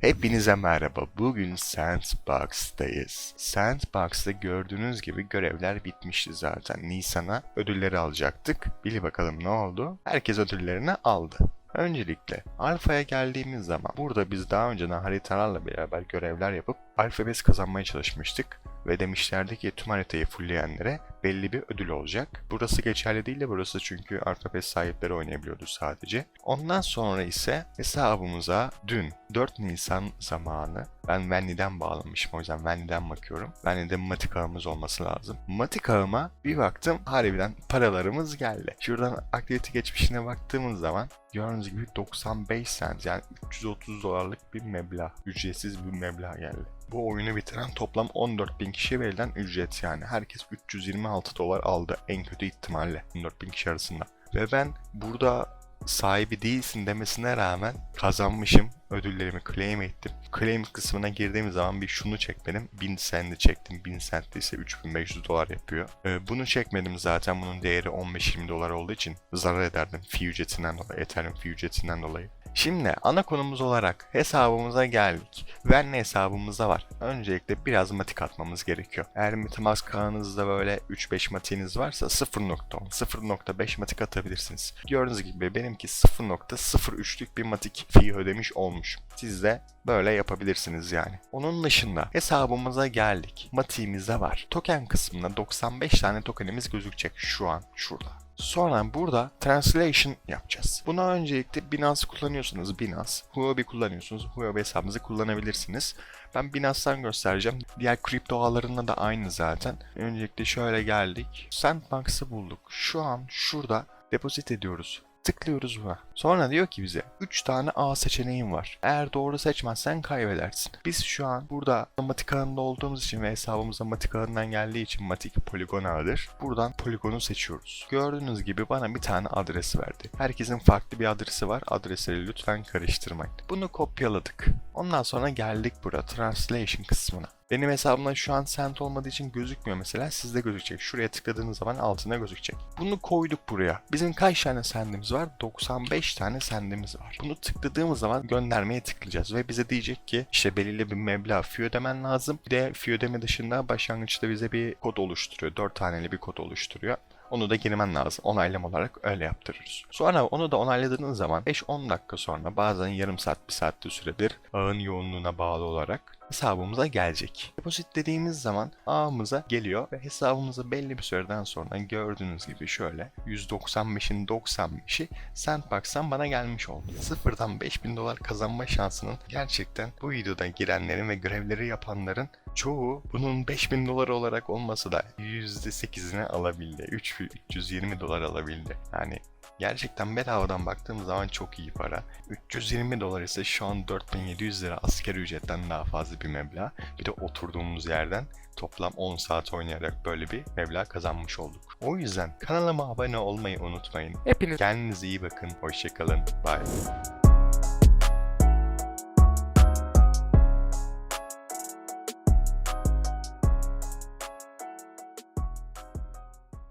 Hepinize merhaba. Bugün Sandbox'tayız. Sandbox'ta gördüğünüz gibi görevler bitmişti zaten. Nisan'a ödülleri alacaktık. Bili bakalım ne oldu? Herkes ödüllerini aldı. Öncelikle alfaya geldiğimiz zaman burada biz daha önceden haritalarla beraber görevler yapıp alfabes kazanmaya çalışmıştık. Ve demişlerdi ki tüm haritayı fullleyenlere belli bir ödül olacak. Burası geçerli değil de burası çünkü alfabet sahipleri oynayabiliyordu sadece. Ondan sonra ise hesabımıza dün 4 Nisan zamanı ben Wendy'den bağlamışım o yüzden Wendy'den bakıyorum. Wendy'de matik ağımız olması lazım. Matik ağıma bir baktım harbiden paralarımız geldi. Şuradan aktivite geçmişine baktığımız zaman gördüğünüz gibi 95 cent yani 330 dolarlık bir meblağ. Ücretsiz bir meblağ geldi. Bu oyunu bitiren toplam 14 bin kişiye verilen ücret yani. Herkes 326 dolar aldı en kötü ihtimalle 14 bin kişi arasında. Ve ben burada sahibi değilsin demesine rağmen kazanmışım. Ödüllerimi claim ettim. Claim kısmına girdiğim zaman bir şunu çekmedim. 1000 cent'i çektim. 1000 cent de ise 3500 dolar yapıyor. Ee, bunu çekmedim zaten. Bunun değeri 15-20 dolar olduğu için zarar ederdim. Fee ücretinden dolayı. Ethereum fee ücretinden dolayı. Şimdi ana konumuz olarak hesabımıza geldik. Venn hesabımızda var. Öncelikle biraz matik atmamız gerekiyor. Eğer Metamask ağınızda böyle 3-5 matiğiniz varsa 0.10, 0.5 matik atabilirsiniz. Gördüğünüz gibi benimki 0.03'lük bir matik fee ödemiş olmuş. Siz de böyle yapabilirsiniz yani. Onun dışında hesabımıza geldik. Matiğimizde var. Token kısmında 95 tane tokenimiz gözükecek şu an şurada. Sonra burada translation yapacağız. Buna öncelikle Binance kullanıyorsanız Binance, Huobi kullanıyorsunuz Huobi hesabınızı kullanabilirsiniz. Ben Binance'dan göstereceğim. Diğer kripto ağlarında da aynı zaten. Öncelikle şöyle geldik. Sandbox'ı bulduk. Şu an şurada depozit ediyoruz. Tıklıyoruz buna. Sonra diyor ki bize 3 tane A seçeneğin var. Eğer doğru seçmezsen kaybedersin. Biz şu an burada matik ağında olduğumuz için ve hesabımıza matik ağından geldiği için matik poligon ağıdır. Buradan poligonu seçiyoruz. Gördüğünüz gibi bana bir tane adres verdi. Herkesin farklı bir adresi var. Adresleri lütfen karıştırmayın. Bunu kopyaladık. Ondan sonra geldik burada translation kısmına. Benim hesabımda şu an sent olmadığı için gözükmüyor mesela. Sizde gözükecek. Şuraya tıkladığınız zaman altına gözükecek. Bunu koyduk buraya. Bizim kaç tane sendimiz var? 95 tane sendimiz var. Bunu tıkladığımız zaman göndermeye tıklayacağız. Ve bize diyecek ki işte belirli bir meblağ fee ödemen lazım. Bir de fee ödeme dışında başlangıçta bize bir kod oluşturuyor. 4 taneli bir kod oluşturuyor. Onu da girmen lazım. Onaylama olarak öyle yaptırırız. Sonra onu da onayladığınız zaman 5-10 dakika sonra bazen yarım saat bir saatte sürebilir ağın yoğunluğuna bağlı olarak hesabımıza gelecek. Depozit dediğimiz zaman ağımıza geliyor ve hesabımıza belli bir süreden sonra gördüğünüz gibi şöyle 195'in 95'i Sandbox'tan bana gelmiş oldu. Sıfırdan 5000 dolar kazanma şansının gerçekten bu videoda girenlerin ve görevleri yapanların çoğu bunun 5000 dolar olarak olmasa da %8'ini alabildi. 3 320 dolar alabildi. Yani Gerçekten bedavadan baktığım zaman çok iyi para. 320 dolar ise şu an 4700 lira asgari ücretten daha fazla bir meblağ. Bir de oturduğumuz yerden toplam 10 saat oynayarak böyle bir meblağ kazanmış olduk. O yüzden kanalıma abone olmayı unutmayın. Hepiniz kendinize iyi bakın. Hoşçakalın. Bye.